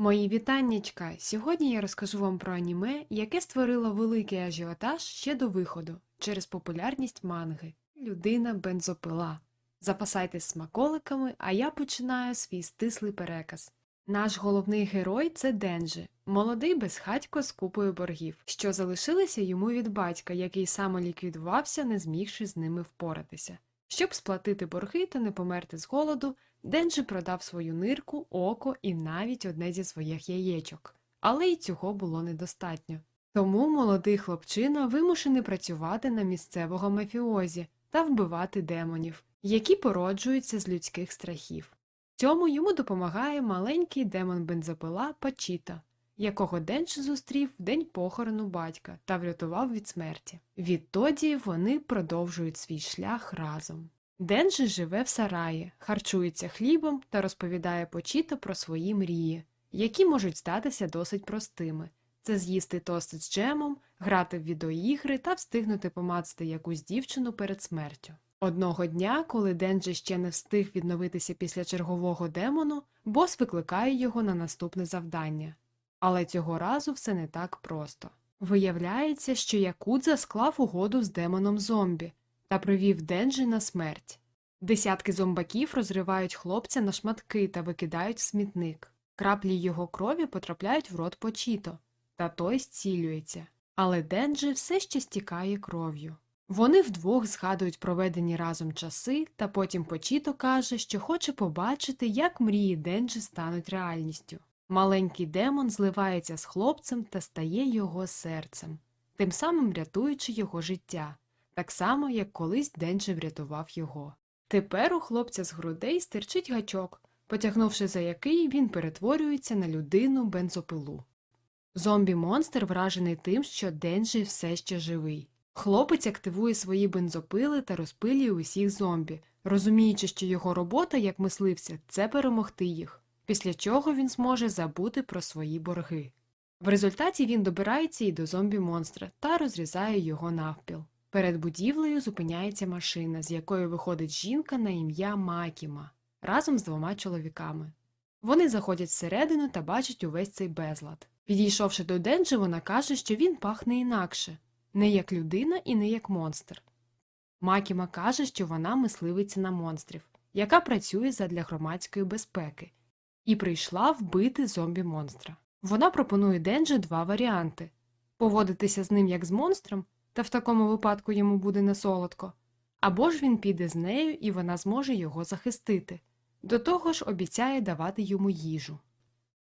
Мої вітаннячка! Сьогодні я розкажу вам про аніме, яке створило великий ажіотаж ще до виходу через популярність манги Людина бензопила. Запасайтесь смаколиками, а я починаю свій стислий переказ. Наш головний герой це Денджі, молодий безхатько з купою боргів, що залишилися йому від батька, який самоліквідувався, не змігши з ними впоратися. Щоб сплатити борги та не померти з голоду, Денджі продав свою нирку, око і навіть одне зі своїх яєчок. Але й цього було недостатньо. Тому молодий хлопчина вимушений працювати на місцевого мафіозі та вбивати демонів, які породжуються з людських страхів. Цьому йому допомагає маленький демон бензопила Пачіта, якого Денджі зустрів в день похорону батька та врятував від смерті. Відтоді вони продовжують свій шлях разом. Денджі живе в сараї, харчується хлібом та розповідає Почіто про свої мрії, які можуть здатися досить простими. Це з'їсти тост з джемом, грати в відеоігри та встигнути помацати якусь дівчину перед смертю. Одного дня, коли Денджі ще не встиг відновитися після чергового демону, бос викликає його на наступне завдання. Але цього разу все не так просто. Виявляється, що Якудза склав угоду з демоном зомбі та привів Денджі на смерть. Десятки зомбаків розривають хлопця на шматки та викидають в смітник. Краплі його крові потрапляють в рот Почіто, та той зцілюється. Але Денджі все ще стікає кров'ю. Вони вдвох згадують проведені разом часи, та потім Почіто каже, що хоче побачити, як мрії Денджі стануть реальністю. Маленький демон зливається з хлопцем та стає його серцем, тим самим рятуючи його життя, так само, як колись Денджі врятував його. Тепер у хлопця з грудей стирчить гачок, потягнувши за який він перетворюється на людину бензопилу. Зомбі-монстр вражений тим, що Денджі все ще живий. Хлопець активує свої бензопили та розпилює усіх зомбі, розуміючи, що його робота як мисливця це перемогти їх, після чого він зможе забути про свої борги. В результаті він добирається і до зомбі-монстра та розрізає його навпіл. Перед будівлею зупиняється машина, з якої виходить жінка на ім'я Макіма разом з двома чоловіками. Вони заходять всередину та бачать увесь цей безлад. Підійшовши до Денджі, вона каже, що він пахне інакше не як людина і не як монстр. Макіма каже, що вона мисливиця на монстрів, яка працює задля громадської безпеки, і прийшла вбити зомбі монстра. Вона пропонує Денджі два варіанти поводитися з ним як з монстром, та в такому випадку йому буде несолодко, або ж він піде з нею і вона зможе його захистити. До того ж обіцяє давати йому їжу.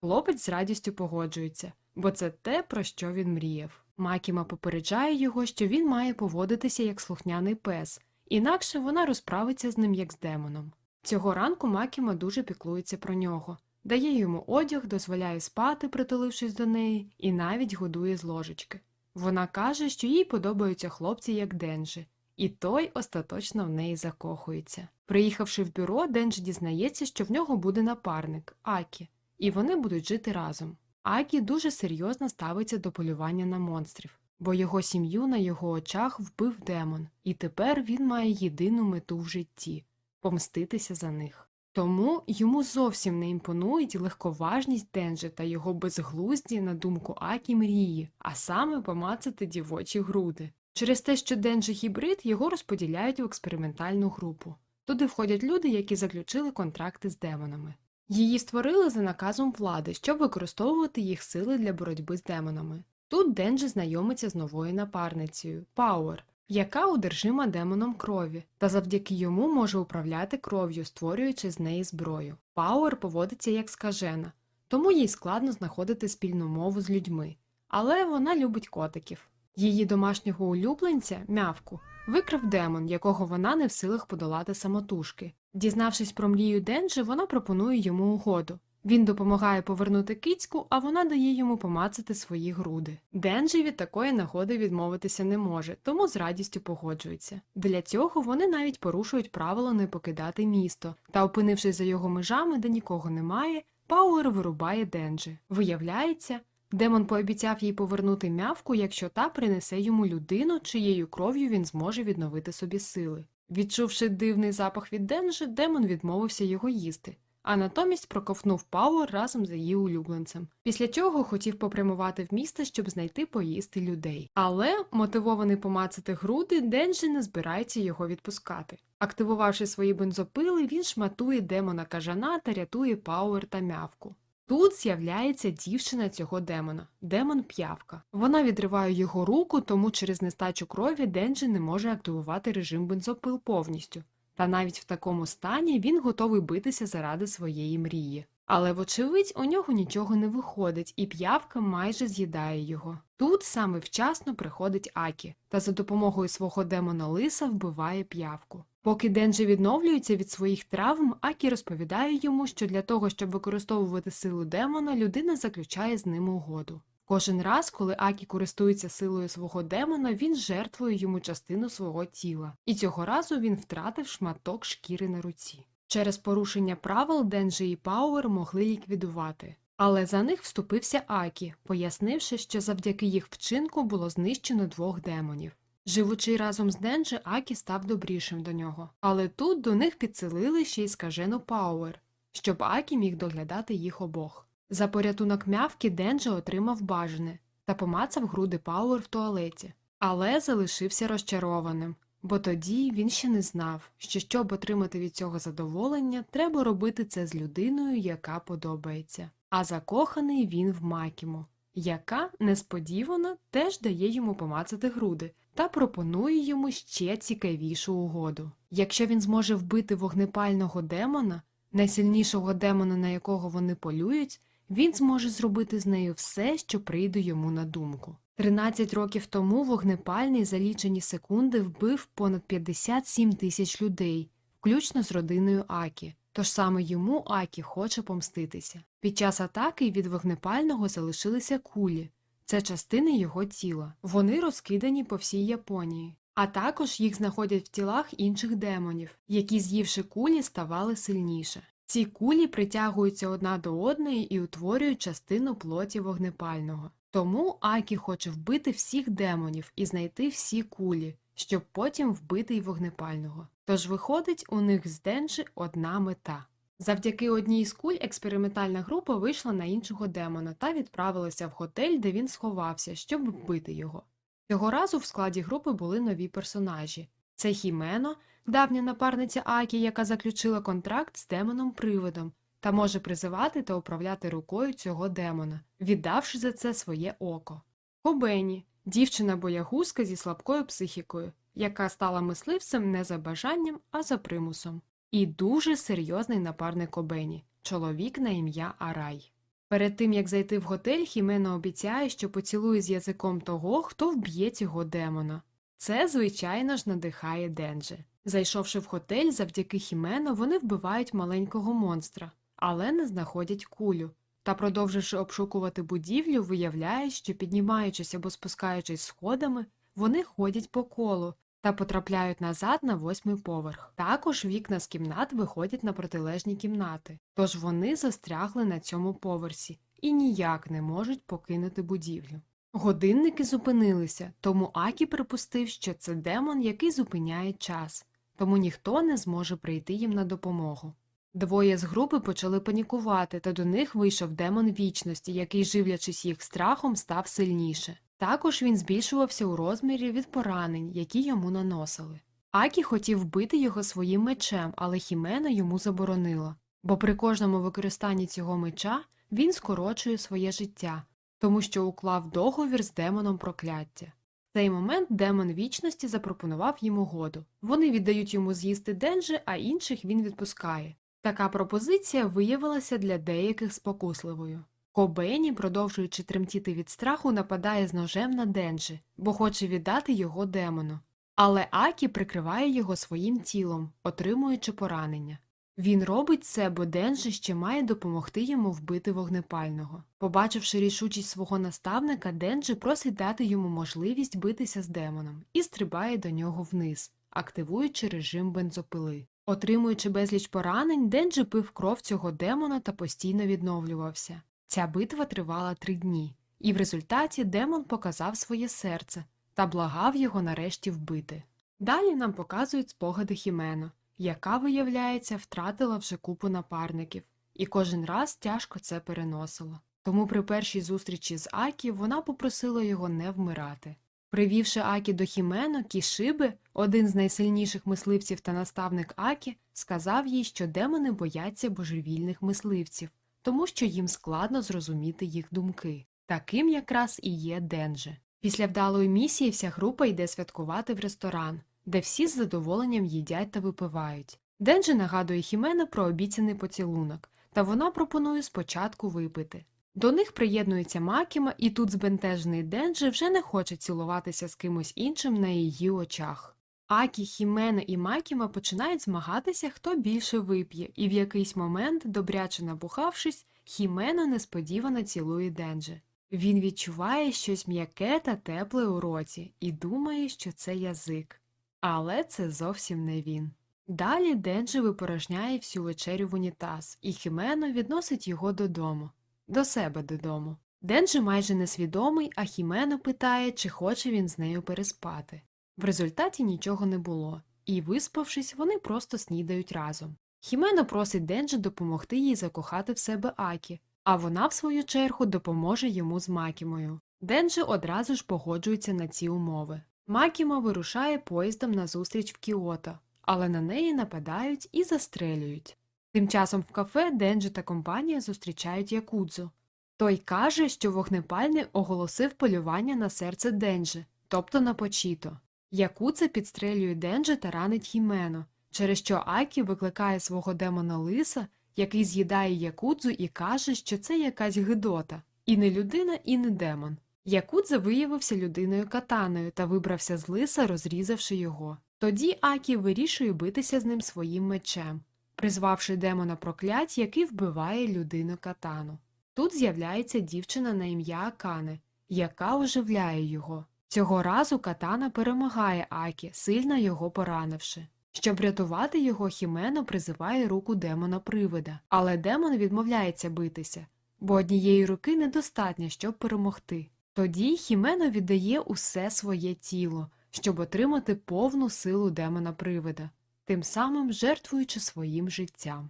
Хлопець з радістю погоджується, бо це те, про що він мріяв. Макіма попереджає його, що він має поводитися як слухняний пес, інакше вона розправиться з ним як з демоном. Цього ранку Макіма дуже піклується про нього, дає йому одяг, дозволяє спати, притулившись до неї, і навіть годує з ложечки. Вона каже, що їй подобаються хлопці як Денджі, і той остаточно в неї закохується. Приїхавши в бюро, Денджі дізнається, що в нього буде напарник Акі, і вони будуть жити разом. Акі дуже серйозно ставиться до полювання на монстрів, бо його сім'ю на його очах вбив демон, і тепер він має єдину мету в житті помститися за них. Тому йому зовсім не імпонують легковажність Денджі та його безглузді, на думку Акі мрії, а саме помацати дівочі груди. Через те, що Денджі гібрид, його розподіляють в експериментальну групу. Туди входять люди, які заключили контракти з демонами. Її створили за наказом влади, щоб використовувати їх сили для боротьби з демонами. Тут Денджі знайомиться з новою напарницею Пауер, яка одержима демоном крові, та завдяки йому може управляти кров'ю, створюючи з неї зброю. Пауер поводиться як скажена, тому їй складно знаходити спільну мову з людьми, але вона любить котиків. Її домашнього улюбленця, мявку, викрав демон, якого вона не в силах подолати самотужки. Дізнавшись про мрію Денджі, вона пропонує йому угоду. Він допомагає повернути кицьку, а вона дає йому помацати свої груди. Денджі від такої нагоди відмовитися не може, тому з радістю погоджується. Для цього вони навіть порушують правило не покидати місто, та, опинившись за його межами, де нікого немає, Пауер вирубає Денджі. Виявляється, демон пообіцяв їй повернути мявку, якщо та принесе йому людину, чиєю кров'ю він зможе відновити собі сили. Відчувши дивний запах від Денджі, демон відмовився його їсти, а натомість проковтнув Пауер разом з її улюбленцем. Після чого хотів попрямувати в місто, щоб знайти поїсти людей. Але, мотивований помацати груди, Денджі не збирається його відпускати. Активувавши свої бензопили, він шматує демона кажана та рятує Пауер та мявку. Тут з'являється дівчина цього демона, демон п'явка. Вона відриває його руку, тому через нестачу крові Денджі не може активувати режим бензопил повністю. Та навіть в такому стані він готовий битися заради своєї мрії. Але, вочевидь, у нього нічого не виходить, і п'явка майже з'їдає його. Тут саме вчасно приходить Акі та за допомогою свого демона лиса вбиває п'явку. Поки Денджі відновлюється від своїх травм, Акі розповідає йому, що для того, щоб використовувати силу демона, людина заключає з ним угоду. Кожен раз, коли Акі користується силою свого демона, він жертвує йому частину свого тіла, і цього разу він втратив шматок шкіри на руці. Через порушення правил Денджі і Пауер могли ліквідувати. Але за них вступився Акі, пояснивши, що завдяки їх вчинку було знищено двох демонів. Живучи разом з Денджі, Акі став добрішим до нього. Але тут до них підселили ще й скажену Пауер, щоб Акі міг доглядати їх обох. За порятунок мявки Денджі отримав бажане та помацав груди Пауер в туалеті, але залишився розчарованим, бо тоді він ще не знав, що щоб отримати від цього задоволення, треба робити це з людиною, яка подобається. А закоханий він в Макіму, яка несподівано теж дає йому помацати груди та пропонує йому ще цікавішу угоду. Якщо він зможе вбити вогнепального демона, найсильнішого демона, на якого вони полюють, він зможе зробити з нею все, що прийде йому на думку. 13 років тому вогнепальний за лічені секунди вбив понад 57 тисяч людей, включно з родиною Акі. Тож саме йому Акі хоче помститися. Під час атаки від вогнепального залишилися кулі. Це частини його тіла. Вони розкидані по всій Японії. А також їх знаходять в тілах інших демонів, які, з'ївши кулі, ставали сильніше. Ці кулі притягуються одна до одної і утворюють частину плоті вогнепального. Тому Акі хоче вбити всіх демонів і знайти всі кулі, щоб потім вбити й вогнепального. Тож виходить, у них з Денджі одна мета. Завдяки одній з куль експериментальна група вийшла на іншого демона та відправилася в готель, де він сховався, щоб вбити його. Цього разу в складі групи були нові персонажі. Це Хімено, давня напарниця Акі, яка заключила контракт з демоном привидом та може призивати та управляти рукою цього демона, віддавши за це своє око. Кобені дівчина боягузка зі слабкою психікою, яка стала мисливцем не за бажанням, а за примусом. І дуже серйозний напарник Кобені чоловік на ім'я Арай. Перед тим як зайти в готель, Хімена обіцяє, що поцілує з язиком того, хто вб'є цього демона. Це, звичайно ж, надихає Денджі. Зайшовши в готель, завдяки Хімено, вони вбивають маленького монстра, але не знаходять кулю. Та, продовживши обшукувати будівлю, виявляють, що піднімаючись або спускаючись сходами, вони ходять по колу та потрапляють назад на восьмий поверх. Також вікна з кімнат виходять на протилежні кімнати, тож вони застрягли на цьому поверсі і ніяк не можуть покинути будівлю. Годинники зупинилися, тому Акі припустив, що це демон, який зупиняє час, тому ніхто не зможе прийти їм на допомогу. Двоє з групи почали панікувати, та до них вийшов демон вічності, який, живлячись їх страхом, став сильніше. Також він збільшувався у розмірі від поранень, які йому наносили. Акі хотів вбити його своїм мечем, але Хімена йому заборонила, бо при кожному використанні цього меча він скорочує своє життя, тому що уклав договір з демоном прокляття. В цей момент демон вічності запропонував їм угоду. Вони віддають йому з'їсти денджі, а інших він відпускає. Така пропозиція виявилася для деяких спокусливою. Кобені, продовжуючи тремтіти від страху, нападає з ножем на Денджі, бо хоче віддати його демону. Але Акі прикриває його своїм тілом, отримуючи поранення. Він робить це, бо Денджі ще має допомогти йому вбити вогнепального. Побачивши рішучість свого наставника, Денджі просить дати йому можливість битися з демоном і стрибає до нього вниз, активуючи режим бензопили. Отримуючи безліч поранень, Денджі пив кров цього демона та постійно відновлювався. Ця битва тривала три дні, і в результаті демон показав своє серце та благав його нарешті вбити. Далі нам показують спогади Хімено, яка, виявляється, втратила вже купу напарників, і кожен раз тяжко це переносила. Тому при першій зустрічі з Акі вона попросила його не вмирати. Привівши Акі до Хімено, Кішиби, один з найсильніших мисливців та наставник Акі, сказав їй, що демони бояться божевільних мисливців, тому що їм складно зрозуміти їх думки. Таким якраз і є Денже. Після вдалої місії вся група йде святкувати в ресторан, де всі з задоволенням їдять та випивають. Денже нагадує Хімено про обіцяний поцілунок, та вона пропонує спочатку випити. До них приєднується Макіма, і тут збентежений Денджі вже не хоче цілуватися з кимось іншим на її очах. Акі, Хімена і Макіма починають змагатися, хто більше вип'є, і в якийсь момент, добряче набухавшись, Хімена несподівано цілує Денджі. Він відчуває щось м'яке та тепле у роті і думає, що це язик. Але це зовсім не він. Далі Денджі випорожняє всю вечерю в унітаз, і Хімено відносить його додому до себе додому. Денджі майже несвідомий, а Хімено питає, чи хоче він з нею переспати. В результаті нічого не було, і, виспавшись, вони просто снідають разом. Хімено просить Денджі допомогти їй закохати в себе Акі, а вона, в свою чергу, допоможе йому з Макімою. Денджі одразу ж погоджується на ці умови. Макіма вирушає поїздом на зустріч в Кіото, але на неї нападають і застрелюють. Тим часом в кафе Денджі та компанія зустрічають Якудзу. Той каже, що вогнепальний оголосив полювання на серце Денджі, тобто на Почіто. Якудза підстрелює Денджі та ранить Хімено, через що Акі викликає свого демона Лиса, який з'їдає Якудзу і каже, що це якась гидота. І не людина, і не демон. Якудза виявився людиною катаною та вибрався з лиса, розрізавши його. Тоді Акі вирішує битися з ним своїм мечем призвавши демона проклять, який вбиває людину катану. Тут з'являється дівчина на ім'я Акане, яка оживляє його. Цього разу катана перемагає Акі, сильно його поранивши. Щоб врятувати його, Хімено призиває руку демона привида, але демон відмовляється битися, бо однієї руки недостатньо, щоб перемогти. Тоді Хімено віддає усе своє тіло, щоб отримати повну силу демона привида тим самим жертвуючи своїм життям.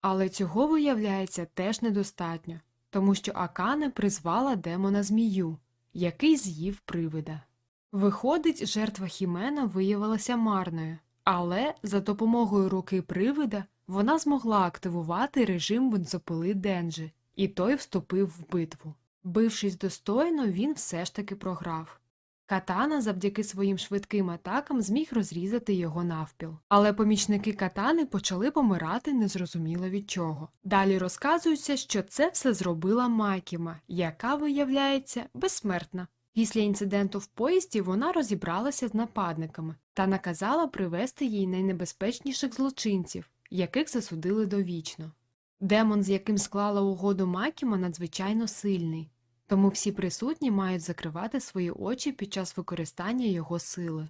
Але цього виявляється теж недостатньо, тому що Акане призвала демона змію, який з'їв привида. Виходить, жертва Хімена виявилася марною, але за допомогою руки привида вона змогла активувати режим бензопили Денджі, і той вступив в битву. Бившись достойно, він все ж таки програв. Катана завдяки своїм швидким атакам зміг розрізати його навпіл. Але помічники катани почали помирати незрозуміло від чого. Далі розказується, що це все зробила Макіма, яка, виявляється, безсмертна. Після інциденту в поїзді вона розібралася з нападниками та наказала привести їй найнебезпечніших злочинців, яких засудили довічно. Демон, з яким склала угоду Макіма, надзвичайно сильний тому всі присутні мають закривати свої очі під час використання його сили.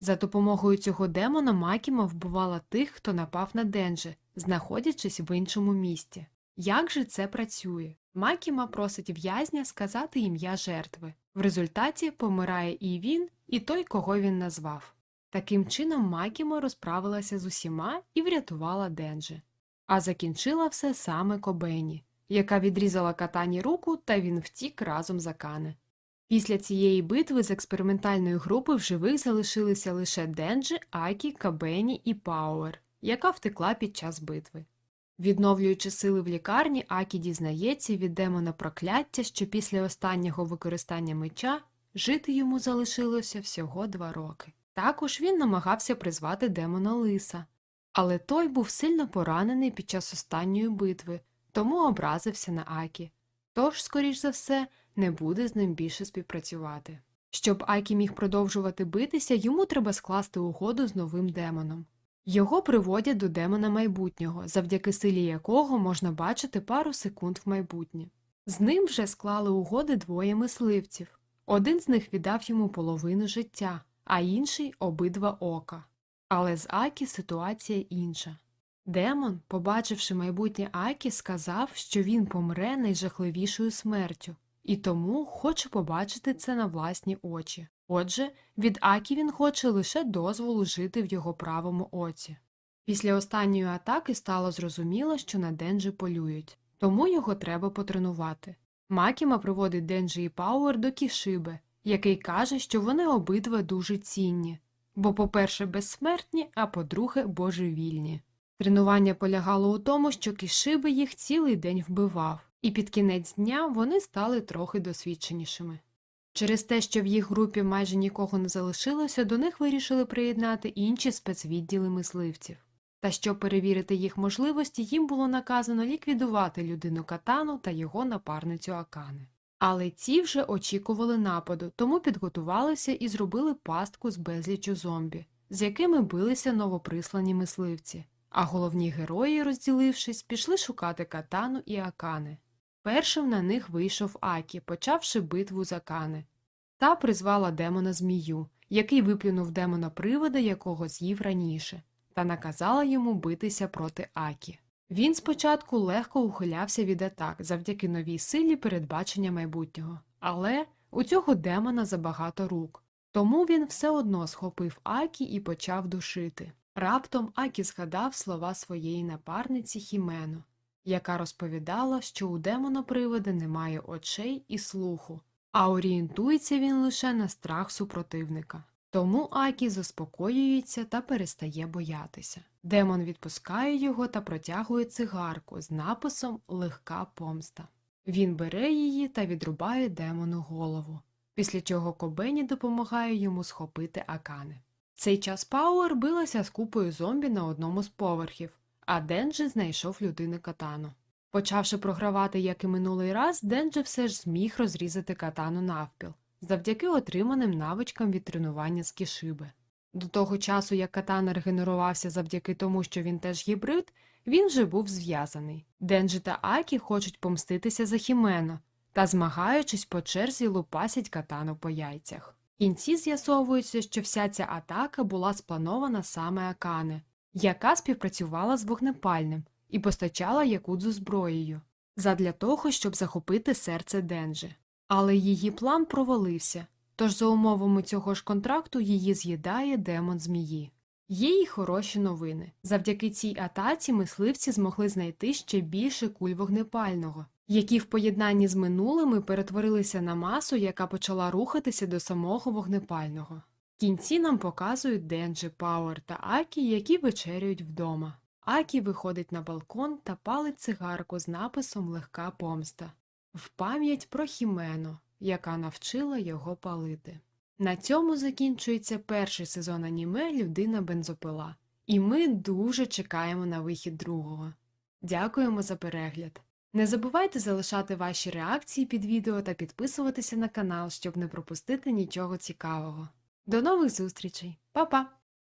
За допомогою цього демона Макіма вбивала тих, хто напав на Денджі, знаходячись в іншому місті. Як же це працює? Макіма просить в'язня сказати ім'я жертви. В результаті помирає і він, і той, кого він назвав. Таким чином Макіма розправилася з усіма і врятувала Денджі. А закінчила все саме Кобені яка відрізала катані руку, та він втік разом за Кане. Після цієї битви з експериментальної групи в живих залишилися лише Денджі, Акі, Кабені і Пауер, яка втекла під час битви. Відновлюючи сили в лікарні, Акі дізнається від демона прокляття, що після останнього використання меча жити йому залишилося всього два роки. Також він намагався призвати демона лиса, але той був сильно поранений під час останньої битви, тому образився на Акі, тож, скоріш за все, не буде з ним більше співпрацювати. Щоб Акі міг продовжувати битися, йому треба скласти угоду з новим демоном. Його приводять до демона майбутнього, завдяки силі якого можна бачити пару секунд в майбутнє. З ним вже склали угоди двоє мисливців. Один з них віддав йому половину життя, а інший обидва ока. Але з Акі ситуація інша. Демон, побачивши майбутнє Акі, сказав, що він помре найжахливішою смертю, і тому хоче побачити це на власні очі. Отже, від Акі він хоче лише дозволу жити в його правому оці. Після останньої атаки стало зрозуміло, що на Денджі полюють, тому його треба потренувати. Макіма приводить Денджі і Пауер до Кішиби, який каже, що вони обидва дуже цінні, бо, по-перше, безсмертні, а по-друге, божевільні. Тренування полягало у тому, що Кішиби їх цілий день вбивав, і під кінець дня вони стали трохи досвідченішими. Через те, що в їх групі майже нікого не залишилося, до них вирішили приєднати інші спецвідділи мисливців. Та щоб перевірити їх можливості, їм було наказано ліквідувати людину Катану та його напарницю Акане. Але ці вже очікували нападу, тому підготувалися і зробили пастку з безлічу зомбі, з якими билися новоприслані мисливці. А головні герої, розділившись, пішли шукати Катану і Акане. Першим на них вийшов Акі, почавши битву за Акане. Та призвала демона змію, який виплюнув демона привода, якого з'їв раніше, та наказала йому битися проти Акі. Він спочатку легко ухилявся від атак завдяки новій силі передбачення майбутнього, але у цього демона забагато рук. Тому він все одно схопив Акі і почав душити. Раптом Акі згадав слова своєї напарниці Хімену, яка розповідала, що у демона привода немає очей і слуху, а орієнтується він лише на страх супротивника. Тому Акі заспокоюється та перестає боятися. Демон відпускає його та протягує цигарку з написом Легка помста. Він бере її та відрубає демону голову, після чого Кобені допомагає йому схопити Акане. Цей час Пауер билася з купою зомбі на одному з поверхів, а Денджі знайшов людини катану. Почавши програвати, як і минулий раз, Денджі все ж зміг розрізати катану навпіл, завдяки отриманим навичкам від тренування з кішиби. До того часу, як катана регенерувався завдяки тому, що він теж гібрид, він вже був зв'язаний. Денджі та Акі хочуть помститися за Хімено та, змагаючись по черзі, лупасять катану по яйцях. Кінці з'ясовується, що вся ця атака була спланована саме Акане, яка співпрацювала з вогнепальним і постачала якудзу зброєю, задля того, щоб захопити серце Денджі. Але її план провалився, тож за умовами цього ж контракту її з'їдає демон змії. Є й хороші новини. Завдяки цій атаці мисливці змогли знайти ще більше куль вогнепального, які в поєднанні з минулими перетворилися на масу, яка почала рухатися до самого вогнепального. В кінці нам показують Денджі, Пауер та Акі, які вечерюють вдома. Акі виходить на балкон та палить цигарку з написом Легка помста в пам'ять про Хімену, яка навчила його палити. На цьому закінчується перший сезон аніме Людина бензопила, і ми дуже чекаємо на вихід другого. Дякуємо за перегляд. Не забувайте залишати ваші реакції під відео та підписуватися на канал, щоб не пропустити нічого цікавого. До нових зустрічей, Па-па!